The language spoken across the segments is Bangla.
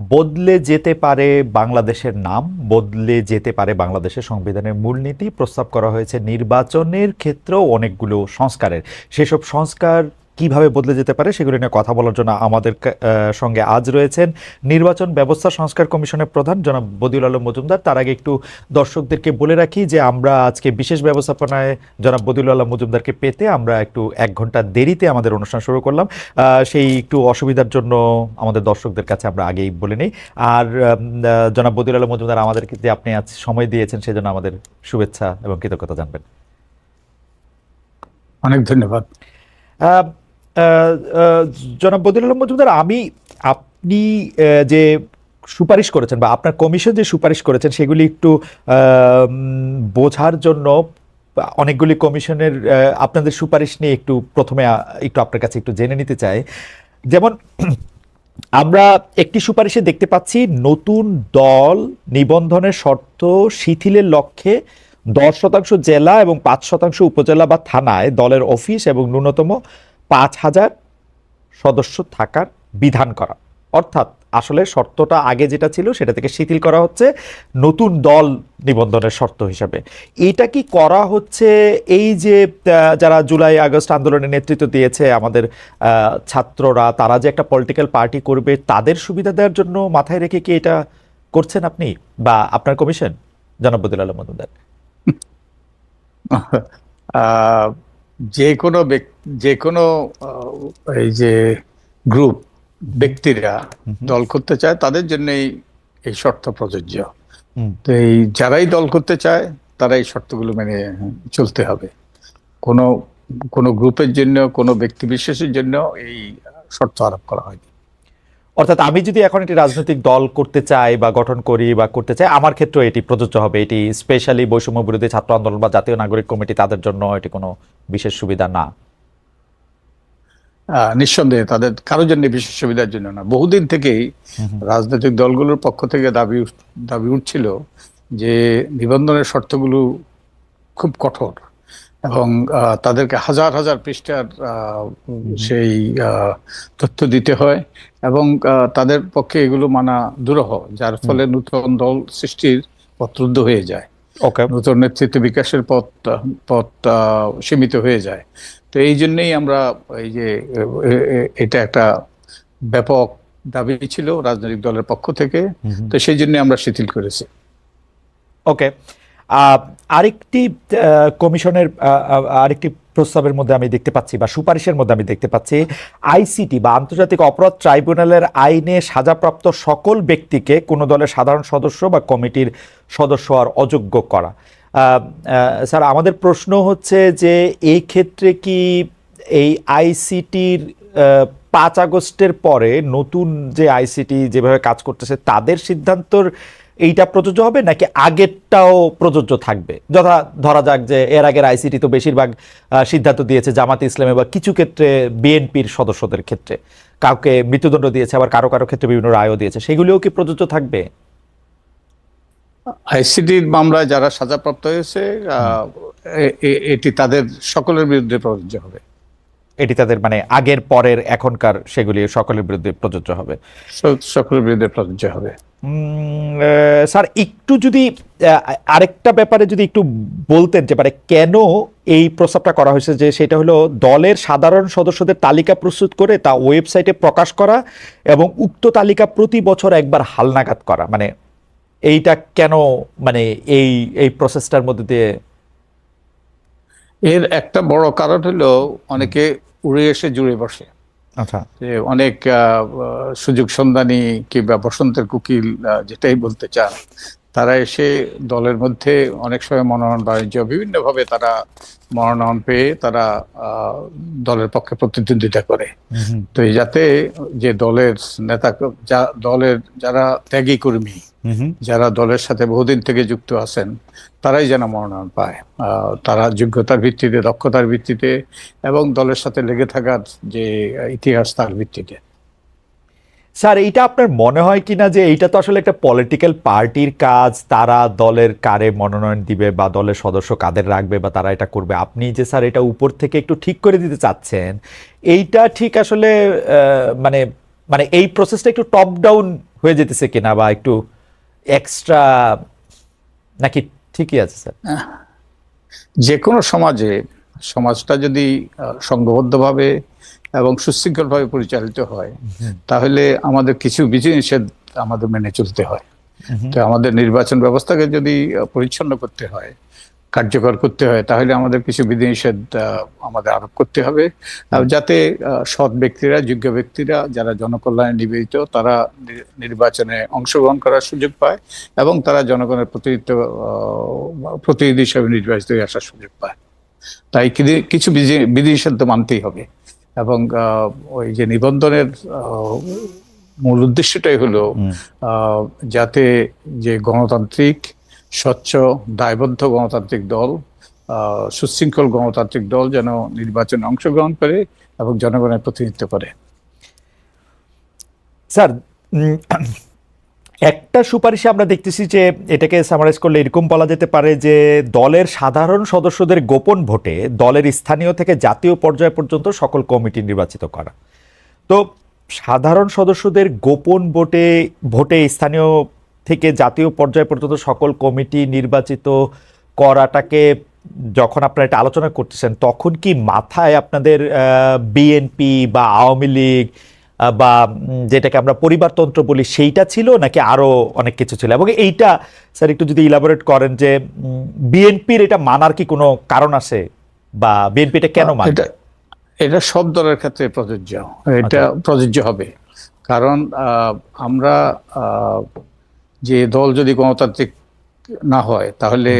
বদলে যেতে পারে বাংলাদেশের নাম, বদলে যেতে পারে বাংলাদেশের সংবিধানের মূলনীতি, প্রস্তাব করা হয়েছে নির্বাচনের ক্ষেত্রেও অনেকগুলো সংস্কারের। সেসব সংস্কার কীভাবে বদলে যেতে পারে সেগুলি নিয়ে কথা বলার জন্য আমাদের সঙ্গে আজ রয়েছেন নির্বাচন ব্যবস্থা সংস্কার কমিশনের প্রধান জনাব বদিউল আলম মজুমদার। তার আগে একটু দর্শকদেরকে বলে রাখি যে আমরা আজকে বিশেষ ব্যবস্থাপনায় জনাব বদিউল আলম মজুমদারকে পেতে আমরা একটু এক ঘণ্টা দেরিতে আমাদের অনুষ্ঠান শুরু করলাম। সেই একটু অসুবিধার জন্য আমাদের দর্শকদের কাছে আমরা আগেই বলে নিই। আর জনাব বদিউল আলম মজুমদার আমাদেরকে যে আপনি আজ সময় দিয়েছেন সেজন্য আমাদের শুভেচ্ছা এবং কৃতজ্ঞতা জানবেন। অনেক ধন্যবাদ। জনাব বদিউল আলম মজুমদার, আমি আপনি যে সুপারিশ করেছেন বা আপনার কমিশন যে সুপারিশ করেছেন, সেগুলি একটু বোঝার জন্য অনেকগুলি কমিশনের আপনাদের সুপারিশ নিয়ে একটু প্রথমে একটু আপনার কাছে একটু জেনে নিতে চাই। যেমন, আমরা একটি সুপারিশে দেখতে পাচ্ছি, নতুন দল নিবন্ধনের শর্ত শিথিলের লক্ষ্যে দশ শতাংশ জেলা এবং পাঁচ শতাংশ উপজেলা বা থানায় দলের অফিস এবং ন্যূনতম পাঁচ হাজার সদস্য থাকার বিধান করা। অর্থাৎ আসলে শর্তটা আগে যেটা ছিল সেটা থেকে শিথিল করা হচ্ছে নতুন দল নিবন্ধনের শর্ত হিসাবে। এটা কি করা হচ্ছে এই যে যারা জুলাই, আগস্ট আন্দোলনের নেতৃত্ব দিয়েছে আমাদের ছাত্ররা, তারা যে একটা পলিটিক্যাল পার্টি করবে, তাদের সুবিধা দেওয়ার জন্য মাথায় রেখে কি এটা করছেন আপনি বা আপনার কমিশন জনাব বদিল আলম মজুমদার। যে কোনো ব্যক্তি যে কোনো এই যে গ্রুপ ব্যক্তিরা দল করতে চায় তাদের জন্যই এই শর্ত প্রযোজ্য। তো এই যারাই দল করতে চায় তারা এই শর্তগুলো মেনে চলতে হবে। কোনো কোনো গ্রুপের জন্য কোনো ব্যক্তি বিশেষের জন্য এই শর্ত আরোপ করা হয়নি। অর্থাৎ আমি যদি এখন একটি রাজনৈতিক দল করতে চাই বা গঠন করি বা করতে চাই আমার ক্ষেত্রে এটি প্রযোজ্য হবে। এটি স্পেশালি বৈষম্য বিরোধী ছাত্র আন্দোলন বা জাতীয় নাগরিক কমিটি তাদের জন্য এটি কোনো বিশেষ সুবিধা না। নিঃসন্দেহে তাদের কারোর জন্য বিশেষ সুবিধার জন্য না। বহুদিন থেকেই রাজনৈতিক দলগুলোর পক্ষ থেকে দাবি দাবি উঠছিল যে নিবন্ধনের শর্তগুলো খুব কঠোর। এবং তাদেরকে হাজার হাজার পৃষ্ঠার সেই তথ্য দিতে হয় এবং তাদের পক্ষে এগুলো মানা দুরহ যার ফলে নতুন দল সৃষ্টির পথ রুদ্ধ হয়ে যায়। ওকে। নতুন নেতৃত্ব বিকাশের পথ পথ সীমিত হয়ে যায়। তো এই জন্যই আমরা এই যে এটা একটা ব্যাপক দাবি ছিল রাজনৈতিক দলের পক্ষ থেকে। তো সেই জন্য আমরা শিথিল করেছি। ওকে। আরেকটি কমিশনের আরেকটি প্রস্তাবের মধ্যে আমি দেখতে পাচ্ছি বা সুপারিশের মধ্যে আমি দেখতে পাচ্ছি, আইসিটি বা আন্তর্জাতিক অপরাধ ট্রাইব্যুনালের আইনে সাজাপ্রাপ্ত সকল ব্যক্তিকে কোনো দলের সাধারণ সদস্য বা কমিটির সদস্য আর অযোগ্য করা। স্যার, আমাদের প্রশ্ন হচ্ছে যে এই ক্ষেত্রে কি এই আইসিটির পাঁচ আগস্টের পরে নতুন যে আইসিটি যেভাবে কাজ করতেছে, তাদের সিদ্ধান্তর এইটা প্রযোজ্য হবে নাকি আগেরটাও প্রযোজ্য থাকবে? যথা ধরা যাক যে এর আগের আইসিটি তো বেশিরভাগ সিদ্ধান্ত দিয়েছে জামাত ইসলামে বা কিছু ক্ষেত্রে বিএনপির সদস্যদের ক্ষেত্রে। কাউকে মৃত্যুদণ্ড দিয়েছে, আবার কারও কারও ক্ষেত্রে বিভিন্ন রায়ও দিয়েছে। সেগুলিও কি প্রযোজ্য থাকবে? আইসিটির মামলায় যারা সাজাপ্রাপ্ত হয়েছে এটি তাদের সকলের বিরুদ্ধে প্রযোজ্য হবে। এটি তাদের মানে আগের পরের এখনকার সেগুলি সকলের বিরুদ্ধে প্রযোজ্য হবে। সকলের বিরুদ্ধে প্রযোজ্য হবে। স্যার একটু যদি আরেকটা ব্যাপারে যদি একটু বলতেন যে মানে কেন এই প্রস্তাবটা করা হয়েছে যে সেটা হলো দলের সাধারণ সদস্যদের তালিকা প্রস্তুত করে তা ওয়েবসাইটে প্রকাশ করা এবং উক্ত তালিকা প্রতি বছর একবার হালনাগাদ করা। মানে এইটা কেন মানে এই এই প্রসেসটার মধ্যে দিয়ে এর একটা বড় কারণ হলো অনেকে উড়ে এসে জুড়ে বসে। আচ্ছা। যে অনেক সুযোগ সন্ধানী কিংবা বসন্তের কুকিল যেটাই বলতে চান তারা এসে দলের মধ্যে অনেক সময় মনোনয়ন বাণিজ্য বিভিন্নভাবে তারা মনোনয়ন পেয়ে তারা দলের পক্ষে প্রতিদ্বন্দ্বিতা করে। তো এই যাতে যে দলের নেতা যা দলের যারা ত্যাগী কর্মী যারা দলের সাথে বহুদিন থেকে যুক্ত আছেন তারাই যেন মনোনয়ন পায়। তারা যোগ্যতার ভিত্তিতে দক্ষতার ভিত্তিতে এবং দলের সাথে লেগে থাকার যে ইতিহাস তার ভিত্তিতে। স্যার, এইটা আপনার মনে হয় কি না যে এইটা তো আসলে একটা পলিটিক্যাল পার্টির কাজ, তারা দলের কারে মনোনয়ন দিবে বা দলের সদস্য কাদের রাখবে বা তারা এটা করবে? আপনি যে স্যার এটা উপর থেকে একটু ঠিক করে দিতে চাচ্ছেন, এইটা ঠিক আসলে মানে মানে এই প্রসেসটা একটু টপ ডাউন হয়ে যেতেছে কিনা বা একটু এক্সট্রা নাকি ঠিকই আছে স্যার? যে কোনো সমাজে, সমাজটা যদি সংঘবদ্ধভাবে এবং সুশৃঙ্খলভাবে পরিচালিত হয় তাহলে আমাদের কিছু বিধিনিষেধ আমাদের মেনে চলতে হয়। তো আমাদের নির্বাচন ব্যবস্থাকে যদি পরিচ্ছন্ন করতে হয় কার্যকর করতে হয় তাহলে আমাদের কিছু বিধিনিষেধ আহ, আমাদের আরোপ করতে হবে। যাতে সৎ ব্যক্তিরা যোগ্য ব্যক্তিরা যারা জনকল্যাণে নিবেদিত তারা নির্বাচনে অংশগ্রহণ করার সুযোগ পায় এবং তারা জনগণের প্রতিনিধিত্ব প্রতিনিধি হিসেবে নির্বাচিত হয়ে আসার সুযোগ পায়। তাই কিছু বিধি- বিধিনিষেধ তো মানতেই হবে। এবং ওই যে নিবন্ধনের মূল উদ্দেশ্যটাই হলো যাতে যে গণতান্ত্রিক স্বচ্ছ দায়বদ্ধ গণতান্ত্রিক দল সুশৃঙ্খল গণতান্ত্রিক দল যেন নির্বাচনে অংশগ্রহণ করে এবং জনগণের প্রতিনিধিত্ব করে। স্যার একটা সুপারিশে আমরা দেখতেছি যে এটাকে সামারাইজ করলে এরকম বলা যেতে পারে যে দলের সাধারণ সদস্যদের গোপন ভোটে দলের স্থানীয় থেকে জাতীয় পর্যায় পর্যন্ত সকল কমিটি নির্বাচিত করা। তো সাধারণ সদস্যদের গোপন ভোটে ভোটে স্থানীয় থেকে জাতীয় পর্যায় পর্যন্ত সকল কমিটি নির্বাচিত করাটাকে যখন আপনারা এটা আলোচনা করতেছেন, তখন কি মাথায় আপনাদের বিএনপি বা আওয়ামী লীগ বা যেটাকে আমরা পরিবারতন্ত্র বলি সেইটা ছিল নাকি আরও অনেক কিছু ছিল? এবং এইটা স্যার একটু যদি ইলাবোরেট করেন যে বিএনপির এটা মানার কি কোনো কারণ আছে? বা বিএনপি এটা কেন মানে? এটা সব দলের ক্ষেত্রে প্রযোজ্য। এটা প্রযোজ্য হবে। কারণ আমরা যে দল যদি গণতান্ত্রিক না হয় তাহলে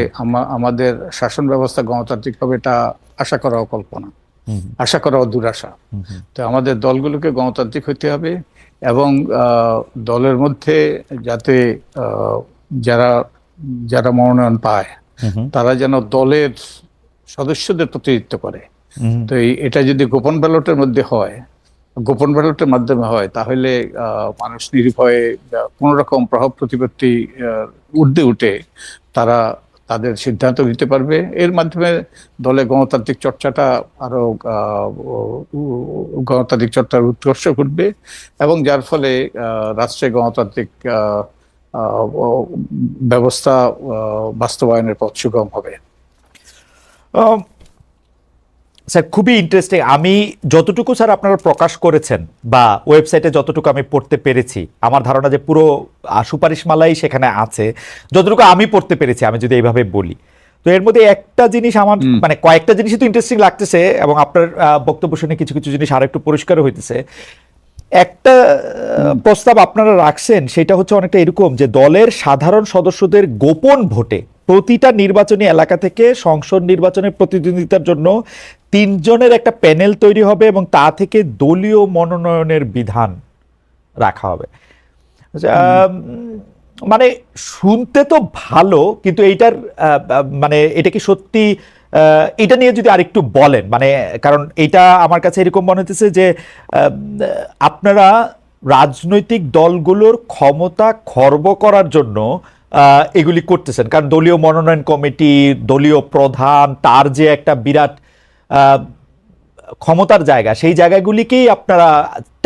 আমাদের শাসন ব্যবস্থা গণতান্ত্রিক হবে এটা আশা করাও কল্পনা। আশা করা দুরাশা তো আমাদের দলগুলোকে গণতান্ত্রিক হতে হবে এবং দলের মধ্যে যাতে যারা যারা মনোনয়ন পায় তারা যেন দলের সদস্যদের প্রতিনিধিত্ব করে। তো এটা যদি গোপন ব্যালটের মধ্যে হয় গোপন ব্যালটের মাধ্যমে হয় তাহলে আহ, মানুষ নির্ভয়ে কোন রকম প্রভাব প্রতিপত্তি আহ, ঊর্ধ্বে উঠে তারা তাদের সিদ্ধান্ত নিতে পারবে। এর মাধ্যমে দলে গণতান্ত্রিক চর্চাটা আরও আহ, উ- উ- গণতান্ত্রিক চর্চার উৎকর্ষ ঘটবে এবং যার ফলে রাষ্ট্রে গণতান্ত্রিক ব্যবস্থা বাস্তবায়নের পথ সুগম হবে। স্যার খুবই ইন্টারেস্টিং আমি যতটুকু স্যার আপনারা প্রকাশ করেছেন বা ওয়েবসাইটে যতটুকু আমি পড়তে পেরেছি আমার ধারণা যে পুরো সুপারিশমালাই সেখানে আছে যতটুকু আমি পড়তে পেরেছি আমি যদি এইভাবে বলি। তো এর মধ্যে একটা জিনিস আমার মানে কয়েকটা জিনিসই তো ইন্টারেস্টিং লাগতেছে এবং আপনার বক্তব্য শুনে কিছু কিছু জিনিস আর একটু পরিষ্কার হইতেছে। একটা প্রস্তাব আপনারা রাখছেন সেটা হচ্ছে অনেকটা এরকম যে দলের সাধারণ সদস্যদের গোপন ভোটে প্রতিটা নির্বাচনী এলাকা থেকে সংসদ নির্বাচনের প্রতিদ্বন্দ্বিতার জন্য তিনজনের একটা প্যানেল তৈরি হবে এবং তা থেকে দলীয় মনোনয়নের বিধান রাখা হবে। আচ্ছা, মানে শুনতে তো ভালো কিন্তু এইটার মানে এটা কি সত্যি এটা নিয়ে যদি আরেকটু বলেন মানে কারণ এটা আমার কাছে এরকম মনে হতেছে যে আপনারা রাজনৈতিক দলগুলোর ক্ষমতা খর্ব করার জন্য এগুলি করতেছেন। কারণ দলীয় মনোনয়ন কমিটি দলীয় প্রধান তার যে একটা বিরাট ক্ষমতার জায়গা সেই জায়গাগুলিকেই আপনারা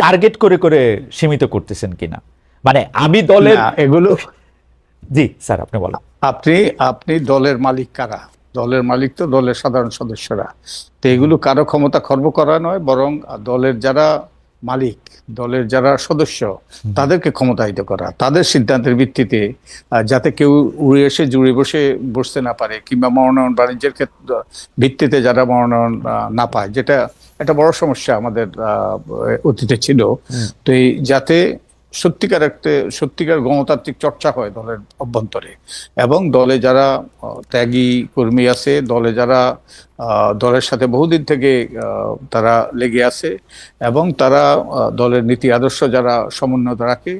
টার্গেট করে করে সীমিত করতেছেন কিনা? মানে আমি দলের এগুলো জি স্যার আপনি বলেন। আপনি আপনি দলের মালিক কারা? দলের মালিক তো দলের সাধারণ সদস্যরা। তো এগুলো কারও ক্ষমতা খর্ব করা নয় বরং দলের যারা মালিক দলের যারা সদস্য তাদেরকে ক্ষমতায়িত করা তাদের সিদ্ধান্তের ভিত্তিতে যাতে কেউ উড়ে এসে জুড়ে বসে বসতে না পারে কিংবা মনোনয়ন বাণিজ্যের ক্ষেত্রে ভিত্তিতে যারা মনোনয়ন না পায় যেটা একটা বড় সমস্যা আমাদের অতীতে ছিল। তো এই যাতে সত্যিকার একটা, সত্যিকার গণতান্ত্রিক চর্চা হয় দলের অভ্যন্তরে। এবং দলে যারা ত্যাগী কর্মী আছে, দলে যারা দলের সাথে বহুদিন থেকে তারা লেগে আছে এবং তারা দলের নীতি আদর্শ যারা সমুন্নত রাখে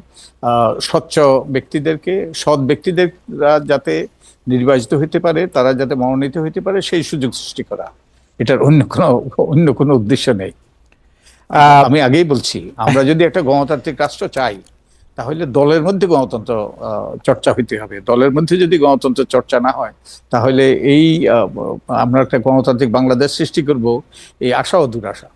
স্বচ্ছ ব্যক্তিদেরকে, সৎ ব্যক্তিদেররা যাতে নির্বাচিত হইতে পারে, তারা যাতে মনোনীত হইতে পারে, সেই সুযোগ সৃষ্টি করা। এটার অন্য কোনো অন্য কোনো উদ্দেশ্য নেই। আমি আগেই বলছি, আমরা যদি একটা গণতান্ত্রিক রাষ্ট্র চাই, তাহলে দলের মধ্যে গণতন্ত্র চর্চা হইতে হবে। দলের মধ্যে যদি গণতন্ত্র চর্চা না হয়, তাহলে এই আমরা একটা গণতান্ত্রিক বাংলাদেশ সৃষ্টি করব, এই আশা ও দুরাশা।